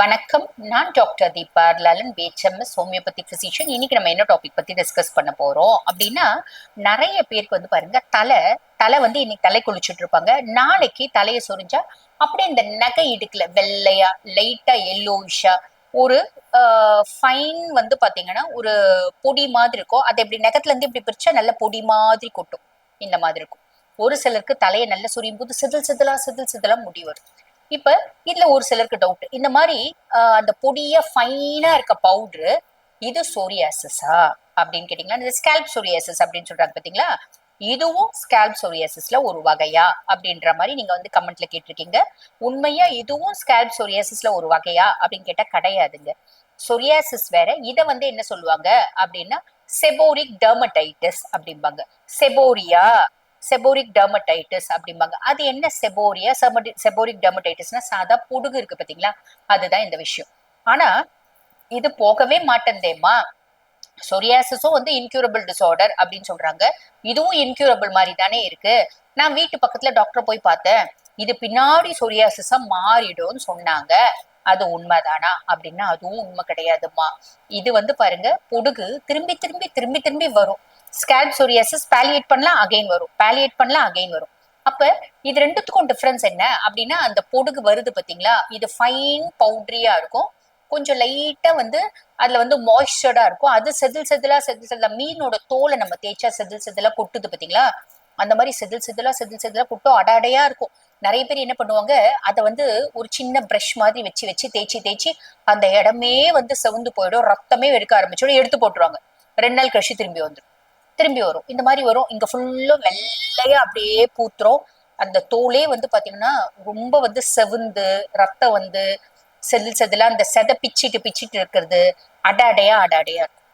வணக்கம். நான் doctor Deepa Lalan BHMS homeopathy physician இன்னைக்கு நம்ம என்ன டாபிக் பத்தி டிஸ்கஸ் பண்ண போறோம்? அப்படின்னா நிறைய பேருக்கு வந்து பாருங்க தலை தலை வந்து இன்னைக்கு தலை குளிச்சுட்டு இருப்பாங்க. நாளைக்கு தலையை சொரிஞ்சா அப்படியே இந்த நகை இடுக்குல வெள்ளையா லைட்டா எல்லோயிஷா ஒரு ஃபைன் வந்து பாத்தீங்கன்னா ஒரு பொடி மாதிரி இருக்கும். அது எப்படி நகத்துல இருந்து இப்படி பிரிச்சா நல்ல பொடி மாதிரி கொட்டும். இந்த மாதிரி இருக்கும். ஒரு சிலருக்கு தலையை நல்லா சுரியும் போது சிதில் சிதிலா சிதில் சிதிலா முடி வரும். இப்ப இதுல ஒரு சிலருக்கு டவுட் இந்த மாதிரி அந்த பொடியா ஃபைனா இருக்க பவுடரு இது சோரியாசிஸா அப்படின்னு கேட்டீங்களா இந்த ஸ்கேல்ப் சோரியாசிஸ் அப்படின்னு சொல்றாங்க பாத்தீங்களா? இதுவும் ஸ்கேல்ப் சோரியாசிஸ்ல ஒரு வகையா? அப்படின்ற மாதிரி நீங்க வந்து கமெண்ட்ல கேட்டிருக்கீங்க. உண்மையா இதுவும் ஸ்கேல்ப் சோரியாசிஸ்ல ஒரு வகையா? அப்படின்னு கேட்டா கிடையாதுங்க. சொரியாசிஸ் வேற இதை வந்து என்ன சொல்லுவாங்க? அப்படின்னா செபோரிக் டெர்மடைட்டிஸ் அப்படிம்பாங்க. செபோரியா செபோரிக் டெர்மடைட்டிஸ் அப்படிம்பாங்க. அது என்ன செபோரியா செபோரிக் டெர்மடைட்டிஸ்னா சாதா புடுகு இருக்கு பாத்தீங்களா? அதுதான் இந்த விஷயம். ஆனா இது போகவே மாட்டேந்தேம்மா. சொரியாசிஸும் வந்து இன்க்யூரபிள் டிசார்டர் அப்படின்னு சொல்றாங்க. இதுவும் இன்க்யூரபிள் மாதிரி தானே இருக்கு. நான் வீட்டு பக்கத்துல டாக்டர் போய் பார்த்தேன். இது பின்னாடி சொரியாசிஸா மாறிடும்னு சொன்னாங்க. அது உண்மைதானா? அப்படின்னா அதுவும் உண்மை கிடையாதும்மா. இது வந்து பாருங்க பொடுகு திரும்பி திரும்பி திரும்பி திரும்பி வரும். ஸ்கேல்ப் சோரியாசிஸ் பேலியேட் பண்ணலாம் அகைன் வரும். பேலியேட் பண்ணலாம் அகைன் வரும். அப்ப இது ரெண்டுத்துக்கும் டிஃபரன்ஸ் என்ன? அப்படின்னா அந்த பொடுகு வருது பாத்தீங்களா? இது ஃபைன் பவுட்ரியா இருக்கும். கொஞ்சம் லைட்டா வந்து அதுல வந்து மாய்ஸ்டர்டா இருக்கும். அது செதில் செதிலா செதில் செதிலா மீனோட தோலை நம்ம தேய்ச்சா செதில் செதிலா கொட்டுது பாத்தீங்களா? அந்த மாதிரி செதில் செதிலா செதில் செதிலா கொட்டும் அடாடையா இருக்கும். நிறைய பேர் என்ன பண்ணுவாங்க? அதை வந்து ஒரு சின்ன பிரஷ் மாதிரி வச்சு வச்சு தேய்ச்சி தேய்ச்சி அந்த இடமே வந்து செவந்து போயிடும். ரத்தமே எடுக்க ஆரம்பிச்சோட எடுத்து போட்டுருவாங்க. ரெண்டு நாள் கழிச்சு திரும்பி வந்துடும் திரும்பி வரும். இந்த மாதிரி வரும். இங்க ஃபுல்லும் வெள்ளையா அப்படியே பூத்துரும். அந்த தோலே வந்து பாத்தீங்கன்னா ரொம்ப வந்து செவுந்து ரத்தம் வந்து செதில் செதிலா அந்த செதை பிச்சிட்டு பிச்சிட்டு இருக்கிறது. அடாடையா அடாடையா இருக்கும்.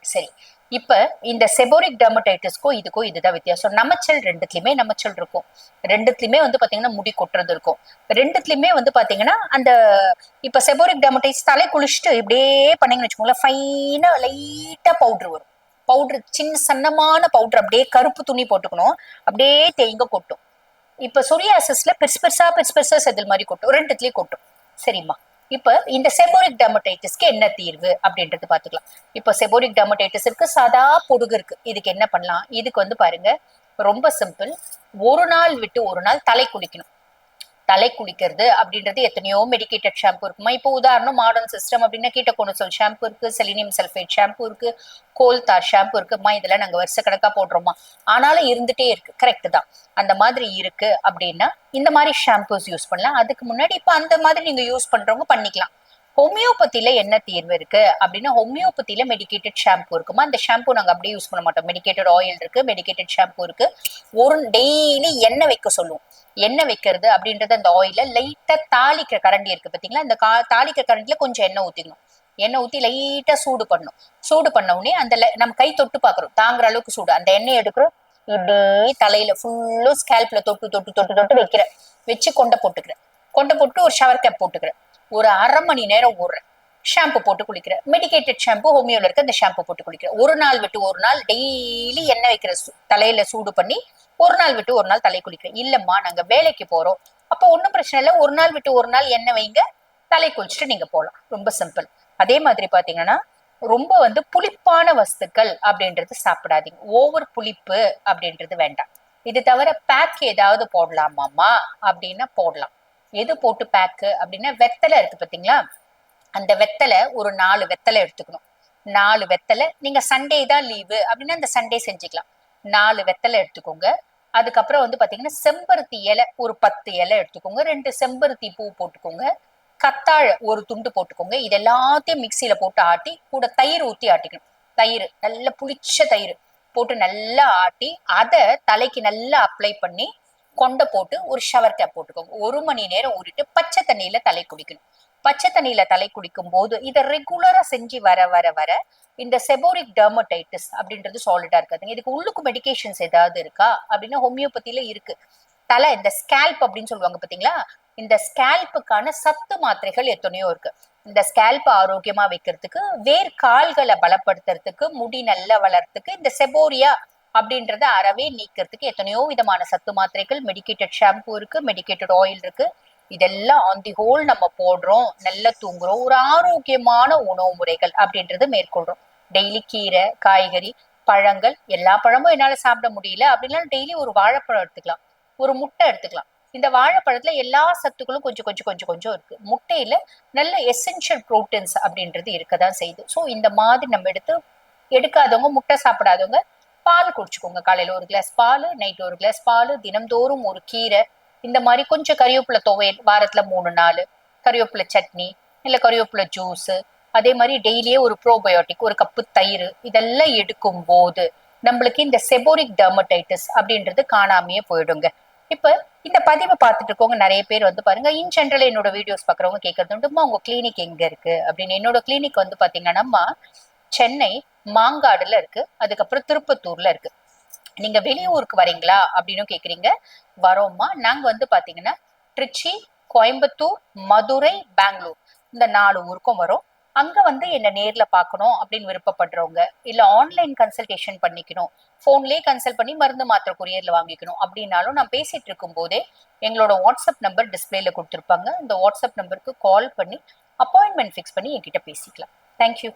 சரி. இப்ப இந்த செபோரிக் டெர்மடைட்டிஸ்க்கும் இதுக்கும் இதுதான் வித்தியாசம். நமச்சல் ரெண்டுத்துலயுமே நமச்சல் இருக்கும். ரெண்டுத்துலயுமே வந்து பாத்தீங்கன்னா முடி கொட்டுறது இருக்கும். ரெண்டுத்துலயுமே வந்து பாத்தீங்கன்னா அந்த இப்ப செபோரிக் டெர்மடைட்டிஸ் தலை குளிச்சுட்டு இப்படியே பண்ணீங்கன்னு வச்சுக்கோங்களேன் ஃபைனா லைட்டா பவுடர் வரும். பவுடர் சின்ன சன்னமான பவுடர் அப்படியே கருப்பு துணி போட்டுக்கணும். அப்படியே தேங்க கொட்டும். இப்ப சொரியாசிஸ்ல பெருசு பெருசா பெருசு பெருசா செதில் மாதிரி கொட்டும். ரெண்டுத்துலயும் கொட்டும். சரிம்மா. இப்ப இந்த செபோரிக் டெர்மடைட்டிஸ்க்கு என்ன தீர்வு அப்படின்றது பாத்துக்கலாம் இப்ப செபோரிக் டெர்மடைட்டிஸ் இருக்கு சாதா பொடுகு இருக்கு. இதுக்கு என்ன பண்ணலாம்? இதுக்கு வந்து பாருங்க ரொம்ப சிம்பிள் ஒரு நாள் விட்டு ஒரு நாள் தலை குளிக்கணும். தலை குளிக்கிறது அப்படின்றது எத்தனையோ மெடிக்கேட்டட் ஷாம்பு இருக்குமா? இப்போ உதாரணம் மாடர்ன் சிஸ்டம் அப்படின்னா கீட்டகோனசோல் ஷாம்பு இருக்கு செலினியம் சல்ஃபேட் ஷாம்பு இருக்கு கோல்தார் ஷாம்பு இருக்குமா? இதெல்லாம் நாங்க வருஷ கணக்கா போடுறோமா? ஆனாலும் இருந்துட்டே இருக்கு. கரெக்ட் தான். அந்த மாதிரி இருக்கு அப்படின்னா இந்த மாதிரி ஷாம்பூஸ் யூஸ் பண்ணலாம். அதுக்கு முன்னாடி இப்போ அந்த மாதிரி நீங்க யூஸ் பண்றவங்க பண்ணிக்கலாம். ஹோமியோபதியில என்ன தீர்வு இருக்கு அப்படின்னா ஹோமியோபதியில மெடிக்கேட்டட் ஷாம்பு இருக்குமா? அந்த ஷாம்பு நாங்க அப்படியே யூஸ் பண்ண மாட்டோம். மெடிக்கேட்டட் ஆயில் இருக்கு மெடிக்கேட்டட் ஷாம்பு இருக்கு. ஒரு டெய்லி எண்ணெய் வைக்க சொல்லுவோம். எண்ணெய் வைக்கிறது அப்படின்றது அந்த ஆயில லைட்டா தாளிக்கிற கரண்டி இருக்கு பாத்தீங்களா? இந்த கா தாளிக்கிற கரண்டில கொஞ்சம் எண்ணெய் ஊத்திக்கணும். எண்ணெய் ஊத்தி லைட்டா சூடு பண்ணணும். சூடு பண்ண உடனே அந்த நம்ம கை தொட்டு பாக்குறோம் தாங்குற அளவுக்கு சூடு. அந்த எண்ணெய் எடுக்கிறோம். இப்படியே தலையில ஃபுல்லும் ஸ்கேல்ப்ல தொட்டு தொட்டு தொட்டு தொட்டு வைக்கிறேன். வச்சு கொண்டை போட்டுக்கிறேன். கொண்டை போட்டு ஒரு ஷவர் கேப் போட்டுக்கிறேன். ஒரு அரை மணி நேரம் ஓடுறேன் ஷாம்பு போட்டு குளிக்கிற மெடிக்கேட்டட் ஷாம்பு ஹோமியோல இருக்க அந்த ஷாம்பு போட்டு குளிக்கிற ஒரு நாள் விட்டு ஒரு நாள் டெய்லி எண்ணெய் வைக்கிற தலையில சூடு பண்ணி ஒரு நாள் விட்டு ஒரு நாள் தலை குளிக்கிறேன். இல்லம்மா நாங்க வேலைக்கு போறோம். அப்போ ஒன்றும் பிரச்சனை இல்லை. ஒரு நாள் விட்டு ஒரு நாள் எண்ணெய் வைங்க. தலை குளிச்சுட்டு நீங்க போகலாம் ரொம்ப சிம்பிள் அதே மாதிரி பாத்தீங்கன்னா ரொம்ப வந்து புளிப்பான வஸ்துக்கள் அப்படின்றது சாப்பிடாதீங்க. ஓவர் புளிப்பு அப்படின்றது வேண்டாம். இது தவிர பேக் ஏதாவது போடலாமாமா அப்படின்னா போடலாம். எது போட்டு பேக்கு அப்படின்னா வெத்தலை இருக்கு பாத்தீங்களா? அந்த வெத்தலை ஒரு நாலு வெத்தலை எடுத்துக்கணும். நாலு வெத்தலை நீங்க சண்டே தான் லீவு அப்படின்னா அந்த சண்டே செஞ்சுக்கலாம். நாலு வெத்தலை எடுத்துக்கோங்க. அதுக்கப்புறம் வந்து பாத்தீங்கன்னா செம்பருத்தி இலை ஒரு பத்து இலை எடுத்துக்கோங்க. ரெண்டு செம்பருத்தி பூ போட்டுக்கோங்க. கத்தாழை ஒரு துண்டு போட்டுக்கோங்க. இது எல்லாத்தையும் மிக்சியில போட்டு ஆட்டி கூட தயிர் ஊத்தி ஆட்டிக்கணும். தயிர் நல்ல புளிச்ச தயிர் போட்டு நல்லா ஆட்டி அதை தலைக்கு நல்லா அப்ளை பண்ணி கொண்டை போட்டு ஒரு ஷவர் கேப் போட்டுக்கோங்க. ஒரு மணி நேரம் ஊறிட்டு பச்சை தண்ணியில தலை குளிக்கணும். பச்சை தண்ணியில தலை குடிக்கும் போது இதை ரெகுலரா செஞ்சு வர வர வர இந்த செபோரிக் டெர்மடைட்டிஸ் அப்படின்றது சாலிடா இருக்காதுங்க. இதுக்கு உள்ளுக்கு மெடிகேஷன்ஸ் ஏதாவது இருக்கா? அப்படின்னா ஹோமியோபதியில இருக்கு. தலை இந்த ஸ்கேல்ப் அப்படின்னு சொல்லுவாங்க பாத்தீங்களா இந்த ஸ்கேல்ப்புக்கான சத்து மாத்திரைகள் எத்தனையோ இருக்கு. இந்த ஸ்கேல்ப் ஆரோக்கியமா வைக்கிறதுக்கு வேர் கால்களை பலப்படுத்துறதுக்கு முடி நல்லா வளர்றதுக்கு இந்த செபோரியா அப்படின்றத அறவே நீக்கிறதுக்கு எத்தனையோ விதமான சத்து மாத்திரைகள் மெடிக்கேட்டட் ஷாம்பு இருக்கு மெடிக்கேட்டட் ஆயில் இருக்கு. இதெல்லாம் ஆன் தி ஹோல் நம்ம போடுறோம் நல்லா தூங்குறோம். ஒரு ஆரோக்கியமான உணவு முறைகள் அப்படின்றது மேற்கொள்றோம். டெய்லி கீரை காய்கறி பழங்கள் எல்லா பழமும் என்னால சாப்பிட முடியல. அப்படின்னா டெய்லி ஒரு வாழைப்பழம் எடுத்துக்கலாம். ஒரு முட்டை எடுத்துக்கலாம். இந்த வாழைப்பழத்துல எல்லா சத்துக்களும் கொஞ்சம் கொஞ்சம் கொஞ்சம் கொஞ்சம் இருக்கு. முட்டையில நல்ல எசென்ஷியல் புரோட்டீன்ஸ் அப்படின்றது இருக்கதான் செய்யுது. ஸோ இந்த மாதிரி நம்ம எடுத்து எடுக்காதவங்க முட்டை சாப்பிடாதவங்க பால் குடிச்சுக்கோங்க. காலையில ஒரு கிளாஸ் பால் நைட் ஒரு கிளாஸ் பால் தினம்தோறும் ஒரு கீரை இந்த மாதிரி கொஞ்சம் கறிவேப்பிலை துவையல் வாரத்துல மூணு நாள். கறிவேப்பிலை சட்னி இல்ல கறிவேப்பிலை ஜூஸ் அதே மாதிரி டெய்லியே ஒரு ப்ரோபயோட்டிக் ஒரு கப்பு தயிர் இதெல்லாம் எடுக்கும் போது நம்மளுக்கு இந்த செபோரிக் டெர்மடைட்டிஸ் அப்படின்றது காணாமையே போயிடுங்க. இப்ப இந்த பதிவை பார்த்துட்டு இருக்கவங்க நிறைய பேர் வந்து பாருங்க இன் ஜென்ரல் என்னோட வீடியோஸ் பார்க்குறவங்க கேட்கறது உண்டுமா உங்க கிளினிக் எங்க இருக்கு? அப்படின்னு. என்னோட கிளினிக் வந்து பாத்தீங்கன்னா சென்னை மாங்காடுல இருக்கு அதுக்கப்புறம் திருப்பத்தூர்ல இருக்கு. நீங்க வெளியூருக்கு வரீங்களா அப்படின்னு கேக்குறீங்க. வரோம்மா. நாங்க வந்து பாத்தீங்கன்னா திருச்சி கோயம்புத்தூர் மதுரை பெங்களூர் இந்த நாலு ஊருக்கும் வரோம். அங்க வந்து என்ன நேர்ல பார்க்கணும் அப்படின்னு விருப்பப்படுறவங்க இல்ல ஆன்லைன் கன்சல்டேஷன் பண்ணிக்கணும். போன்லயே கன்சல்ட் பண்ணி மருந்து மாத்திரை குரியர்ல வாங்கிக்கணும் அப்படின்னாலும் நான் பேசிட்டு இருக்கும் போதே எங்களோட வாட்ஸ்அப் நம்பர் டிஸ்பிளேல கொடுத்துருப்பாங்க. இந்த வாட்ஸ்அப் நம்பருக்கு கால் பண்ணி அப்பாயின்மெண்ட் ஃபிக்ஸ் பண்ணி என்கிட்ட பேசிக்கலாம். தேங்க்யூ